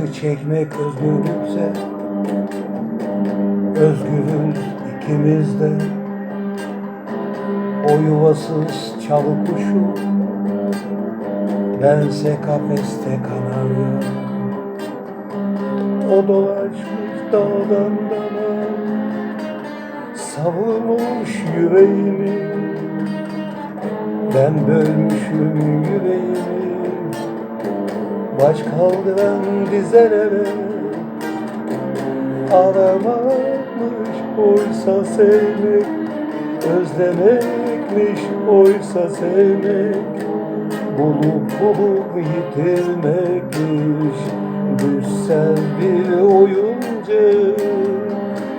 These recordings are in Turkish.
Acı çekmek özgürlükse Özgürüz ikimiz de. O yuvasız çalı kuşu Bense kafeste kanarya O dolaşmış dağdan dala Savurmuş yüreğimi. Ben bölmüşüm yüreğimi Baş kaldıran dizelere Aramakmış oysa sevmek Özlemekmiş oysa sevmek. Bulup bulup yitirmekmiş Düşsel bir oyuncu.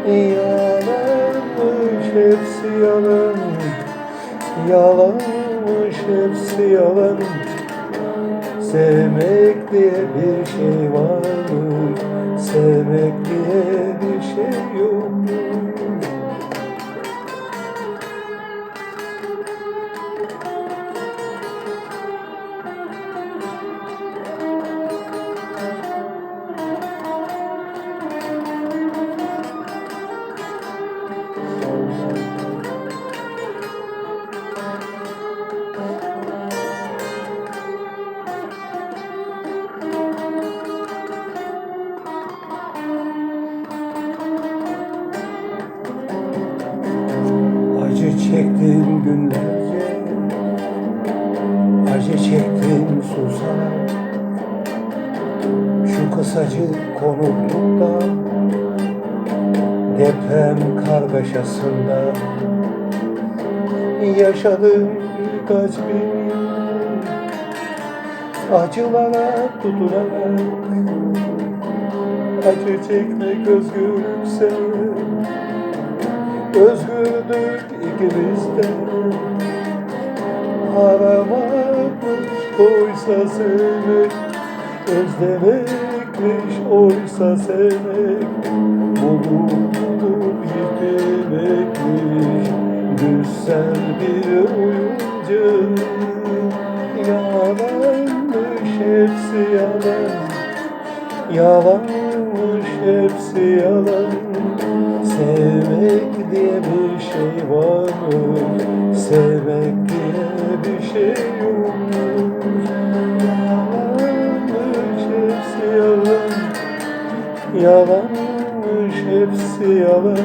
Yalanmış hepsi yalan Yalanmış hepsi yalan Sevmek diye bir şey var mı? Acı çektim susarak Şu kısacık konuklukta Deprem kargaşasında Yaşadım birkaç bin Acılara tutunarak Acı çekmek özgürlükse Özgürdük ikimiz de Aramakmış oysa sevmek Özlemekmiş oysa sevmek Bulup bulup yitirmekmiş Düşsel bir oyuncu Yalanmış hepsi yalan. Yalanmış hepsi yalan. Sevmek diye bir şey var mı? Sevmek diye bir şey yalanmış hepsi yalan.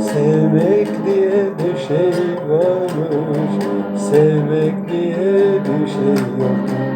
Sevmek diye bir şey varmış. Sevmek diye bir şey yok.